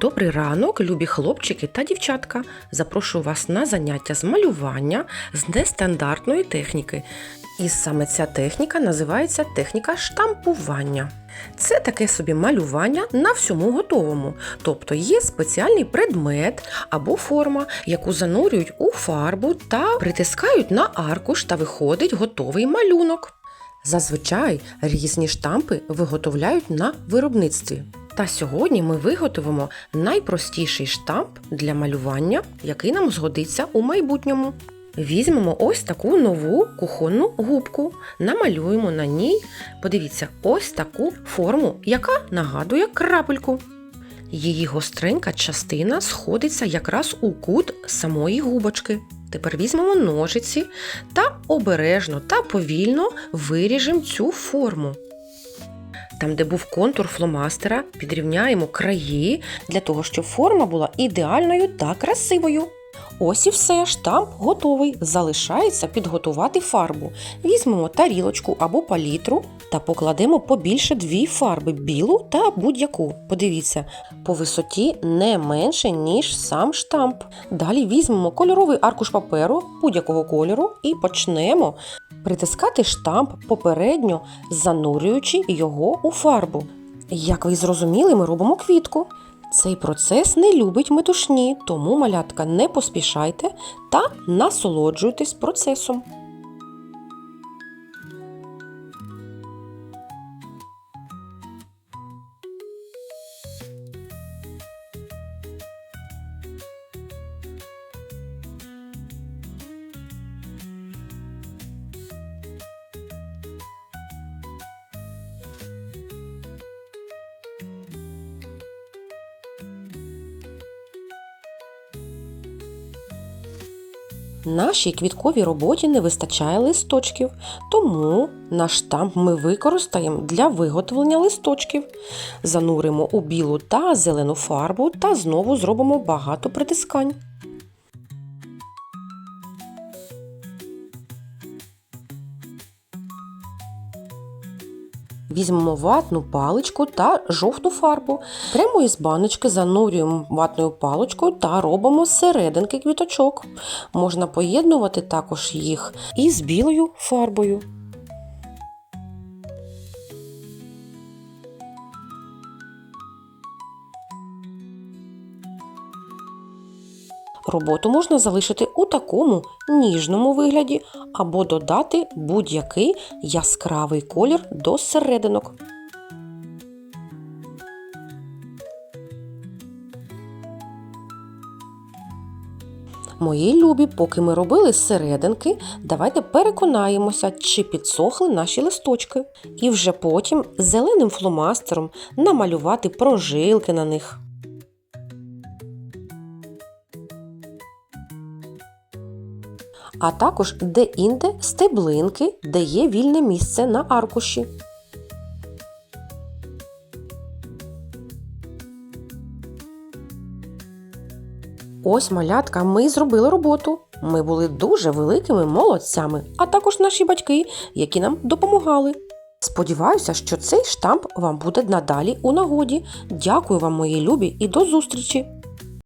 Добрий ранок, любі хлопчики та дівчатка. Запрошую вас на заняття з малювання з нестандартної техніки. І саме ця техніка називається техніка штампування. Це таке собі малювання на всьому готовому. Тобто є спеціальний предмет або форма, яку занурюють у фарбу та притискають на аркуш та виходить готовий малюнок. Зазвичай різні штампи виготовляють на виробництві. Та сьогодні ми виготовимо найпростіший штамп для малювання, який нам згодиться у майбутньому. Візьмемо ось таку нову кухонну губку, намалюємо на ній, подивіться, ось таку форму, яка нагадує крапельку. Її гостренька частина сходиться якраз у кут самої губочки. Тепер візьмемо ножиці та обережно та повільно виріжемо цю форму. Там, де був контур фломастера, підрівняємо краї для того, щоб форма була ідеальною та красивою. Ось і все, штамп готовий. Залишається підготувати фарбу. Візьмемо тарілочку або палітру та покладемо побільше дві фарби білу та будь-яку. Подивіться, по висоті не менше, ніж сам штамп. Далі візьмемо кольоровий аркуш паперу будь-якого кольору і почнемо притискати штамп попередньо, занурюючи його у фарбу. Як ви зрозуміли, ми робимо квітку. Цей процес не любить метушні, тому малятка не поспішайте та насолоджуйтесь процесом. Нашій квітковій роботі не вистачає листочків, тому наш штамп ми використаємо для виготовлення листочків. Зануримо у білу та зелену фарбу та знову зробимо багато притискань. Візьмемо ватну паличку та жовту фарбу. Прямо із баночки занурюємо ватною паличкою та робимо серединки квіточок. Можна поєднувати також їх із білою фарбою. Роботу можна залишити у такому ніжному вигляді або додати будь-який яскравий колір до серединок. Мої любі, поки ми робили серединки, давайте переконаємося, чи підсохли наші листочки. І вже потім зеленим фломастером намалювати прожилки на них. А також де-інде стеблинки, де є вільне місце на аркуші. Ось малятка, ми зробили роботу. Ми були дуже великими молодцями, а також наші батьки, які нам допомагали. Сподіваюся, що цей штамп вам буде надалі у нагоді. Дякую вам, мої любі, і до зустрічі!